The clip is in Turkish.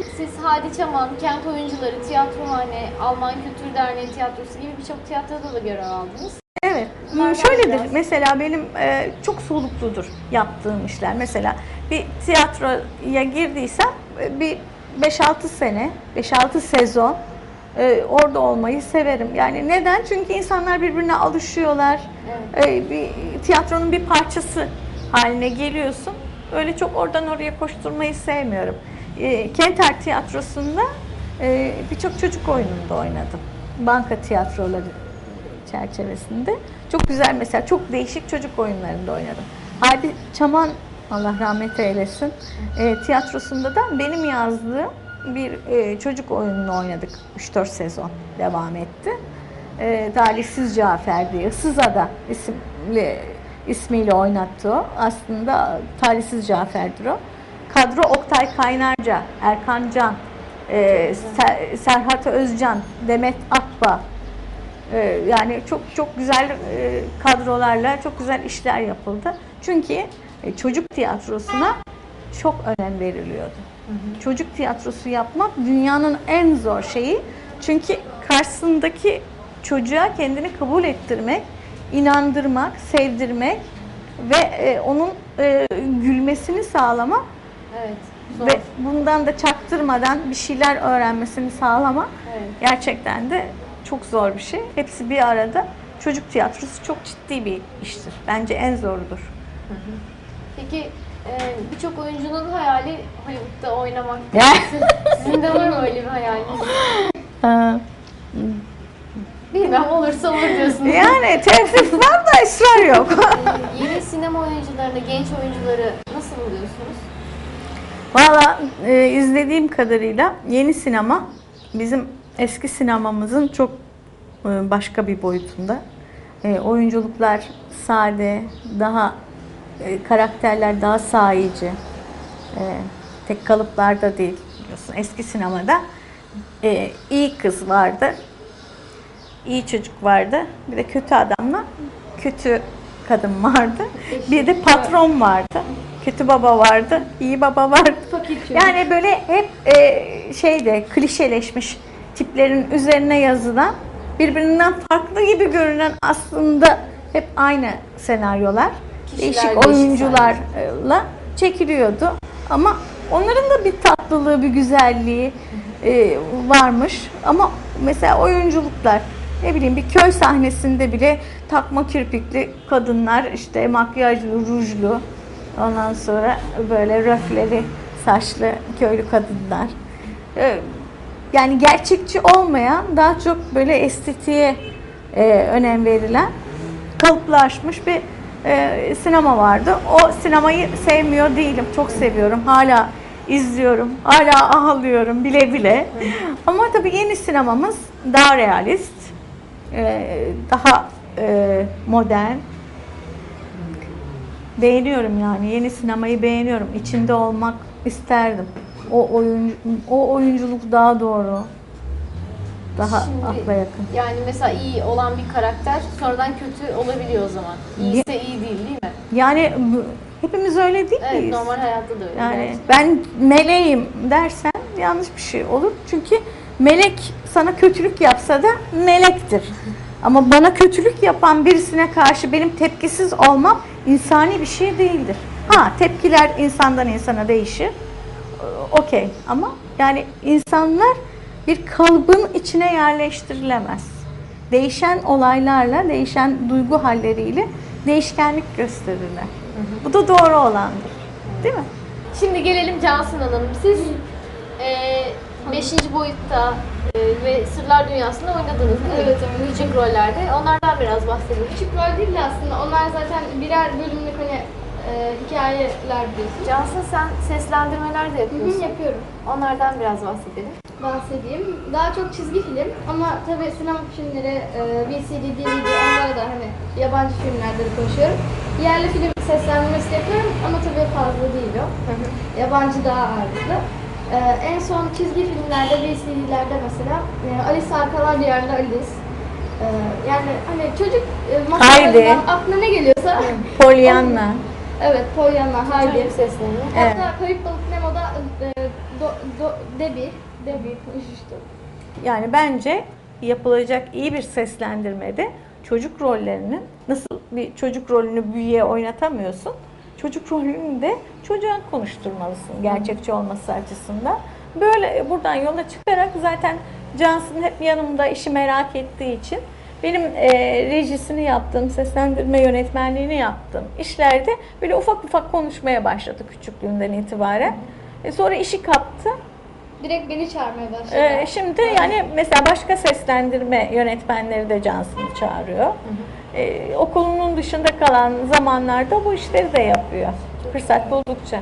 Siz Hadi Çaman, Kent Oyuncuları, Tiyatrohane, Alman Kültür Derneği Tiyatrosu gibi birçok tiyatroda da görev aldınız. Evet. Bunlardan Şöyledir. biraz. Mesela benim e, çok solukludur yaptığım işler. Mesela bir tiyatroya girdiysem e, bir 5-6 sene, 5-6 sezon e, orada olmayı severim. Yani neden? Çünkü insanlar birbirine alışıyorlar. E, bir tiyatronun bir parçası haline geliyorsun. Öyle çok oradan oraya koşturmayı sevmiyorum. E, Kenter Tiyatrosu'nda birçok çocuk oyununda oynadım. Banka tiyatroları çerçevesinde. Çok güzel mesela çok değişik çocuk oyunlarında oynadım. Hadi Çaman Allah rahmet eylesin. E, tiyatrosunda da benim yazdığım bir e, çocuk oyununu oynadık. 3-4 sezon devam etti. E, Talihsiz Cafer diye Sızada isimli ismiyle oynattı o. Aslında Talihsiz Cafer'dir o. Kadro Oktay Kaynarca, Erkan Can, e, Ser- Serhat Özcan, Demet Akba, ee, yani çok çok güzel e, kadrolarla çok güzel işler yapıldı. Çünkü e, çocuk tiyatrosuna çok önem veriliyordu. Çocuk tiyatrosu yapmak dünyanın en zor şeyi. Çünkü karşısındaki çocuğa kendini kabul ettirmek, inandırmak, sevdirmek ve e, onun e, gülmesini sağlamak Evet. Zor. ve bundan da çaktırmadan bir şeyler öğrenmesini sağlamak Evet. gerçekten de çok zor bir şey. Hepsi bir arada. Çocuk tiyatrosu çok ciddi bir iştir. Bence en zorudur. Peki e, birçok oyuncunun hayali Hollywood'da oynamak. Sizin de var mı öyle bir hayaliniz? Bilmem olursa olur diyorsunuz. yani teklif var da ısrar yok. E, Yeni sinema oyuncularını, genç oyuncuları nasıl buluyorsunuz? Valla e, izlediğim kadarıyla yeni sinema bizim eski sinemamızın çok e, başka bir boyutunda. E, oyunculuklar sade, daha e, karakterler daha sahici. E, tek kalıplarda değil biliyorsun. Eski sinemada e, iyi kız vardı, iyi çocuk vardı, bir de kötü adamla kötü kadın vardı. Bir de patron vardı. Kötü baba vardı, iyi baba vardı. Fakir. Yani böyle hep e, şeyde klişeleşmiş tiplerin üzerine yazılan birbirinden farklı gibi görünen aslında hep aynı senaryolar. Kişiler değişik değişik oyuncularla çekiliyordu. Ama onların da bir tatlılığı, bir güzelliği e, varmış. Ama mesela oyunculuklar ne bileyim bir köy sahnesinde bile takma kirpikli kadınlar işte makyajlı, rujlu ondan sonra böyle röfleli saçlı köylü kadınlar. E, yani gerçekçi olmayan daha çok böyle estetiğe e, önem verilen kalıplaşmış bir e, sinema vardı. O sinemayı sevmiyor değilim. Çok seviyorum. Hala izliyorum. Hala ağlıyorum bile bile. Ama tabii yeni sinemamız daha realist. e, daha e, modern. Beğeniyorum yani. Yeni sinemayı beğeniyorum. İçinde olmak isterdim. O oyuncu, o oyunculuk daha doğru. Daha Şimdi- akla yakın. Yani mesela iyi olan bir karakter sonradan kötü olabiliyor o zaman. İyiyse iyi değil değil mi? Yani hepimiz öyle değil Evet miyiz? normal hayatta da öyle. Yani gerçekten. ben meleğim dersen yanlış bir şey olur. Çünkü melek sana kötülük yapsa da melektir. Ama bana kötülük yapan birisine karşı benim tepkisiz olmam insani bir şey değildir. Ha tepkiler insandan insana değişir. Ee, Okey ama yani insanlar bir kalıbın içine yerleştirilemez. Değişen olaylarla, değişen duygu halleriyle değişkenlik gösterirler. Bu da doğru olandır. Değil mi? Şimdi gelelim Cansın Hanım. Siz 5. boyutta e, ve Sırlar Dünyası'nda oynadınız değil mi? Evet, evet. Küçük rollerde. Onlardan biraz bahsedelim. Küçük rol değil de aslında onlar zaten birer bölümlük hani e, hikayeler biliyorsun. Cansın sen seslendirmeler de Hı hı, yapıyorsun. yapıyorum. Onlardan biraz bahsedelim. Bahsedeyim. Daha çok çizgi film ama tabii sinema filmleri, e, VCD, DVD onlara da hani yabancı filmlerde de konuşuyorum. Yerli film seslendirmesi yapıyorum ama tabii fazla değil o. Yabancı daha ağırlıklı. E, en son çizgi filmlerde, VCD'lerde mesela e, Alice Arkalar Diyarında Alice. E, yani hani çocuk e, masallarından aklına ne geliyorsa Pollyanna. Evet, Pollyanna, Heidi. Çocuk seslerini. Evet. Hatta Kayıp Balık Nemo'da e, do, do, Debi, Debi konuşmuştum. Yani bence yapılacak iyi bir seslendirmede çocuk rollerinin nasıl bir çocuk rolünü büyüye oynatamıyorsun. Çocuk rolünü de çocuğa konuşturmalısın gerçekçi olması açısından. Böyle buradan yola çıkarak zaten Cansın hep yanımda işi merak ettiği için benim e, rejisini yaptığım, seslendirme yönetmenliğini yaptığım işlerde böyle ufak ufak konuşmaya başladı küçüklüğünden itibaren. E, sonra işi kaptı. Direkt beni çağırmaya başladı. Ee, şimdi yani mesela başka seslendirme yönetmenleri de Johnson'ı çağırıyor. Ee, okulunun dışında kalan zamanlarda bu işleri de yapıyor. Fırsat buldukça.